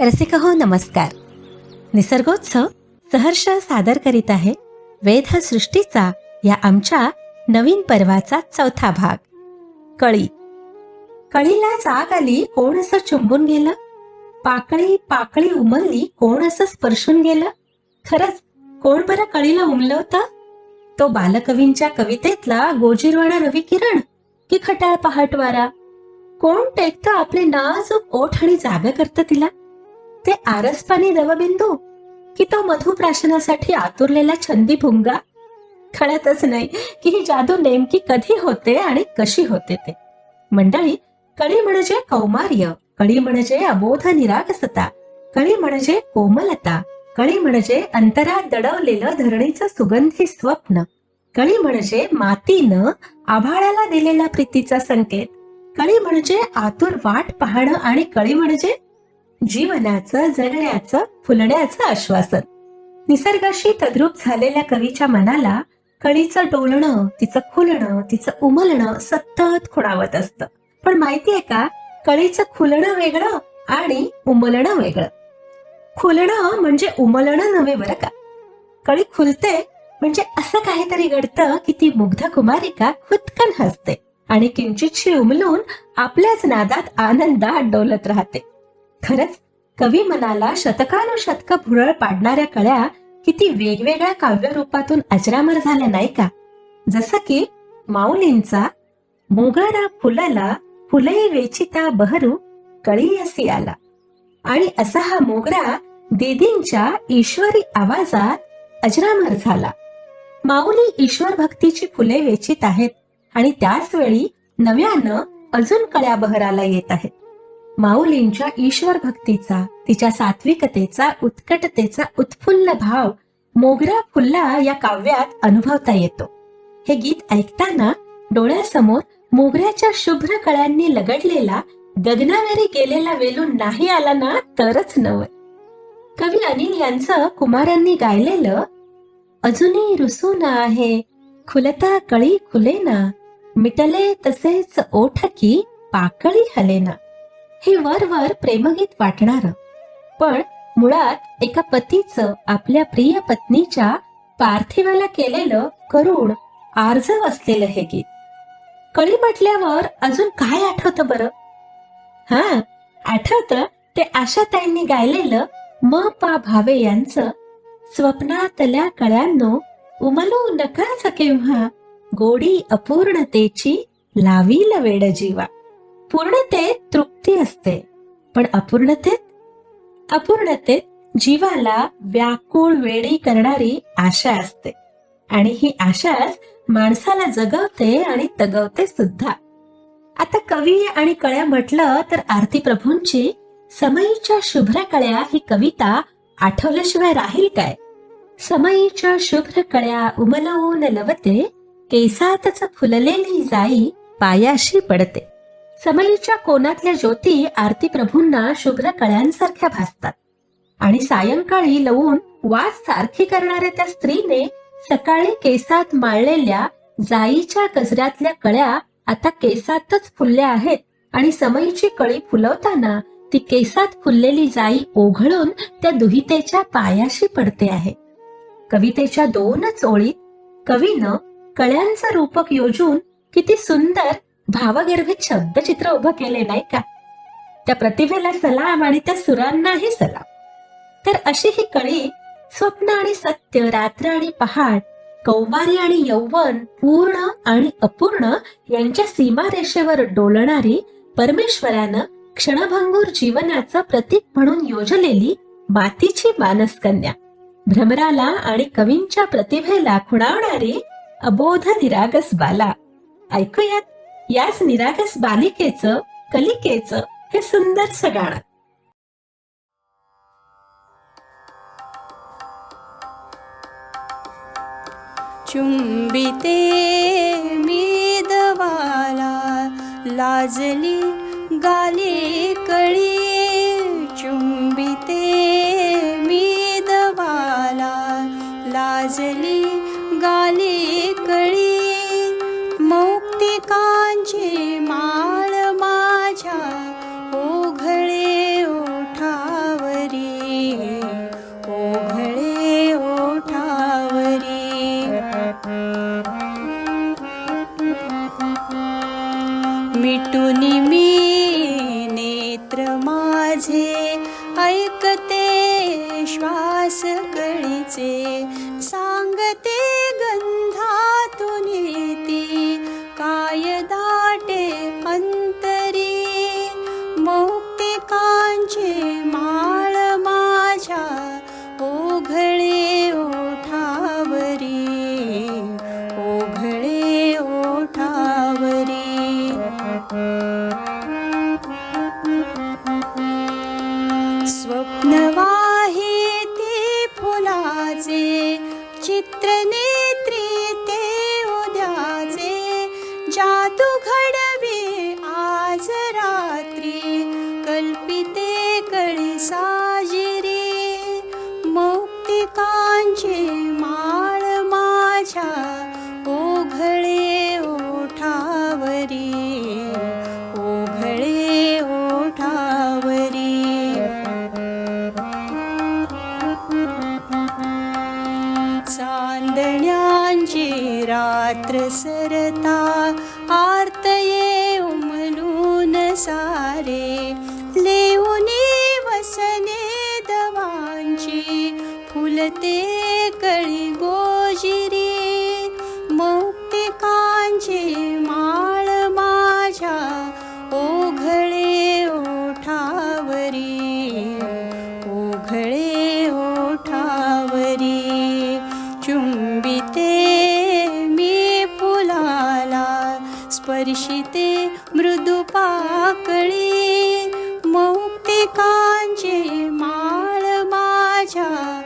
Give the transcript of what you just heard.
रसिक हो नमस्कार. निसर्गोत्सव सहर्ष सादर करीत आहे वेध सृष्टीचा या आमच्या नवीन पर्वाचा चौथा भाग. कळी. कळीला जाग आली कोण असं चुंबून गेलं? पाकळी पाकळी उमलली कोण असं स्पर्शून गेलं? खरंच कोण बरं कळीला उमलं होतं? तो बालकवींच्या कवितेतला गोजीरवाणा रवी किरण की खटाळ पहाटवारा? कोण टेकतं आपले नाजूक ओठ आणि जाग करतं तिला? ते आरसपाने दवबिंदू की तो मधुप्राशनासाठी आतुरलेला छंदी भुंगा कळतच नाही की ही जादू नेमकी कधी होते आणि कशी होते ते. मंडळी कळी म्हणजे कौमार्य कळी म्हणजे अबोध निरागसता कळी म्हणजे कोमलता कळी म्हणजे अंतरात दडवलेलं धरणीचं सुगंधी स्वप्न कळी म्हणजे मातीनं आभाळाला दिलेला प्रीतीचा संकेत कळी म्हणजे आतुर वाट पाहणं आणि कळी म्हणजे जीवनाचं जगण्याचं फुलण्याचं आश्वासन. निसर्गाशी तद्रूप झालेल्या कवीच्या मनाला कळीचं डोलणं तिचं खुलणं तिचं उमलणं सतत खुणावत असतं. पण माहितीये का? कळीचं खुलणं वेगळं आणि उमलणं वेगळं. खुलणं म्हणजे उमलणं नव्हे बरं का? कळी खुलते म्हणजे असं काहीतरी घडतं की ती मुग्ध कुमारिका खुदकन हसते आणि किंचितशी उमलून आपल्याच नादात आनंदात डोलत राहते. खरंच कवी मनाला शतकानुशतक भुरळ पाडणाऱ्या कळ्या किती वेगवेगळ्या काव्य रूपातून अजरामर झाल्या नाही का? जसं की माऊलींचा मोगळा फुलाला फुले वेचिता बहरू कळी असी आला. आणि असा हा मोगरा देदींच्या ईश्वरी आवाजात अजरामर झाला. माऊली ईश्वर भक्तीची फुले वेचित आहेत आणि त्याच वेळी नव्यानं अजून कळ्या बहराला येत आहेत. माऊलींच्या ईश्वर भक्तीचा तिच्या सात्विकतेचा उत्कटतेचा उत्फुल्ल भाव मोगरा फुल्ला या काव्यात अनुभवता येतो. हे गीत ऐकताना डोळ्यासमोर मोगऱ्याच्या शुभ्र कळ्यांनी लगडलेला गगनावेरी गेलेला वेलून नाही आला ना तरच नवय कवी अनिल यांचं कुमारांनी गायलेलं अजूनही रुसू ना आहे खुलता कळी खुलेना मिटले तसेच ओठ की पाकळी हलेना हे वरवर प्रेमगीत वाटणार. पण मुळात एका पतीचं आपल्या प्रिय पत्नीच्या पार्थिवाला केलेलं करुण आर्जव असलेलं हे गीत. कळी म्हटल्यावर अजून काय आठवतं बरं? हा आठवत ते आशाताईंनी गायलेलं म पा भावे यांचं स्वप्नातल्या कळ्यांनो उमलू नका केव्हा गोडी अपूर्णतेची लावील वेड जीवा पूर्णतेत तृप्ती असते. पण अपूर्णतेत? अपूर्णतेत जीवाला व्याकुळ वेडी करणारी आशा असते. आणि ही आशाच माणसाला जगवते आणि तगवते सुद्धा. आता कवी आणि कळ्या म्हटलं तर आरती प्रभूंची समयीच्या शुभ्र कळ्या ही कविता आठवल्याशिवाय राहील काय? समयीच्या शुभ्र कळ्या उमलवून लवते केसातच फुललेली जाई पायाशी पडते. समईच्या कोणातल्या ज्योती आरती प्रभूंना शुभ्र कळ्यांसारख्या भासतात. आणि सायंकाळी लवून वास सारखी करणाऱ्या त्या स्त्रीने सकाळी केसात माळलेल्या जाईच्या गजऱ्यातल्या कळ्या आता केसातच फुलल्या आहेत आणि समईची कळी फुलवताना ती केसात फुललेली जाई ओघळून त्या दुहितेच्या पायाशी पडते आहे. कवितेच्या दोनच ओळीत कवीनं कळ्यांचं रूपक योजून किती सुंदर भावगर्भित शब्दचित्र उभं केले नाही का? त्या प्रतिभेला सलाम आणि त्या सुरांनाही सलाम. तर अशी ही कळी स्वप्न आणि सत्य रात्र आणि पहाट कौमारी आणि यौवन पूर्ण आणि अपूर्ण यांच्या सीमारेषेवर डोलणारी परमेश्वरानं क्षणभंगूर जीवनाचं प्रतीक म्हणून योजलेली मातीची मानसकन्या भ्रमराला आणि कवींच्या प्रतिभेला खुणावणारी अबोध निरागस बाला. ऐकूयात. याच निरागस बालिकेचं कलिकेचं हे सुंदर सगाळ. चुंबिते मेदवाला लाजली गाली कळी. चुंबिते मेदवाला लाजली गाली कळी. मिटून मी नेत्र माझे. ऐकते श्वास कळीचे सांगते नवाही ते फुलाचे चित्रनेत्री ते उद्याचे जादू घडवी आज रात्री कल्पिते कळी साजिरी मौक्तिकांचे मा स्पर्शिते मृदु पाकळे. मौक्तिकांचे माळ माझ्या